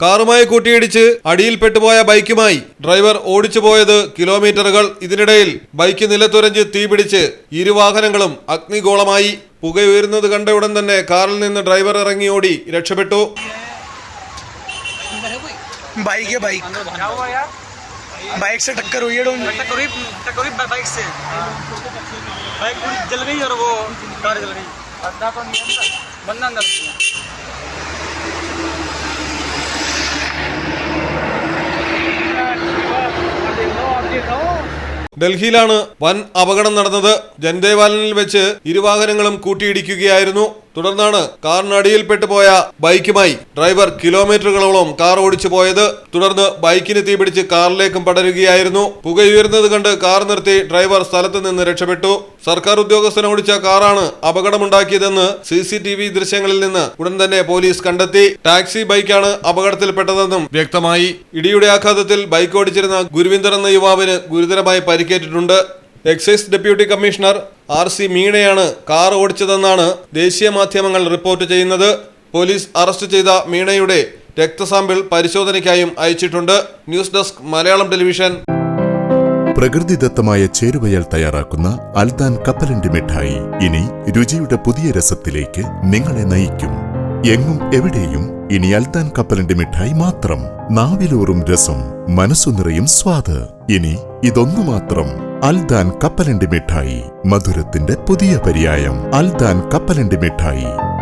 കാറുമായി കൂട്ടിയിടിച്ച് അടിയിൽപ്പെട്ടുപോയ ബൈക്കുമായി ഡ്രൈവർ ഓടിച്ചു പോയത് കിലോമീറ്ററുകൾ ഇതിനിടയിൽ ബൈക്ക് നിലത്തുരഞ്ഞ് തീപിടിച്ച് ഇരുവാഹനങ്ങളും അഗ്നിഗോളമായി പുകയുയരുന്നത് കണ്ട ഉടൻ തന്നെ കാറിൽ നിന്ന് ഡ്രൈവർ ഇറങ്ങി ഓടി രക്ഷപ്പെട്ടു बाइक है बाइक क्या हुआ यार बाइक से टक्कर हुई है डोन टक्कर हुई टक्कर हुई बाइक से बाइक पूरी जल गई और वो कार जल गई बंदा तो नहीं अंदर बंदा अंदर ഡൽഹിയിലാണ് വൻ അപകടം നടന്നത്. ജൻദേവാലനിൽ വെച്ച് ഇരുവാഹനങ്ങളും കൂട്ടിയിടിക്കുകയായിരുന്നു. തുടർന്നാണ് കാറിനടിയിൽപ്പെട്ടു പോയ ബൈക്കുമായി ഡ്രൈവർ കിലോമീറ്ററുകളോളം കാർ ഓടിച്ചു പോയത്. തുടർന്ന് ബൈക്കിന് തീപിടിച്ച് കാറിലേക്കും പടരുകയായിരുന്നു. പുകയുയരുന്നത് കണ്ട് കാർ നിർത്തി ഡ്രൈവർ സ്ഥലത്ത് നിന്ന് രക്ഷപ്പെട്ടു. സർക്കാർ ഉദ്യോഗസ്ഥൻ ഓടിച്ച കാറാണ് അപകടമുണ്ടാക്കിയതെന്ന് സി സി ടി വി ദൃശ്യങ്ങളിൽ നിന്ന് ഉടൻ തന്നെ പോലീസ് കണ്ടെത്തി. ടാക്സി ബൈക്കാണ് അപകടത്തിൽപ്പെട്ടതെന്നും വ്യക്തമായി. ഇടിയുടെ ആഘാതത്തിൽ ബൈക്ക് ഓടിച്ചിരുന്ന ഗുരുവിന്ദർ എന്ന യുവാവിന് ഗുരുതരമായി പരിക്കേറ്റിട്ടുണ്ട്. Excise deputy commissioner R C മീണയാണ് car ഓടിച്ചതെന്നാണ് ദേശീയ മാധ്യമങ്ങൾ റിപ്പോർട്ട് ചെയ്യുന്നത്. പോലീസ് അറസ്റ്റ് ചെയ്ത മീണയുടെ രക്തസാമ്പിൾ പരിശോധനയ്ക്കായും അയച്ചിട്ടുണ്ട്. News desk Malayalam television. പ്രകൃതിദത്തമായ ചേരുവയൽ തയ്യാറാക്കുന്ന അൽദാൻ കപ്പലണ്ടി മിഠായി ഇനി രുചിയുടെ പുതിയ രസത്തിലേക്ക് നിങ്ങളെ നയിക്കും. എങ്ങും എവിടെയും ഇനി അൽദാൻ കപ്പലിന്റെ മിഠായി മാത്രം. നാവിലൂറും രസം മനസ്സു നിറയും സ്വാദ്. ഇനി ഇതൊന്നു മാത്രം. അൽദാൻ കപ്പലണ്ടി മിഠായി മധുരത്തിന്റെ പുതിയ പര്യായം. അൽദാൻ കപ്പലണ്ടി മിഠായി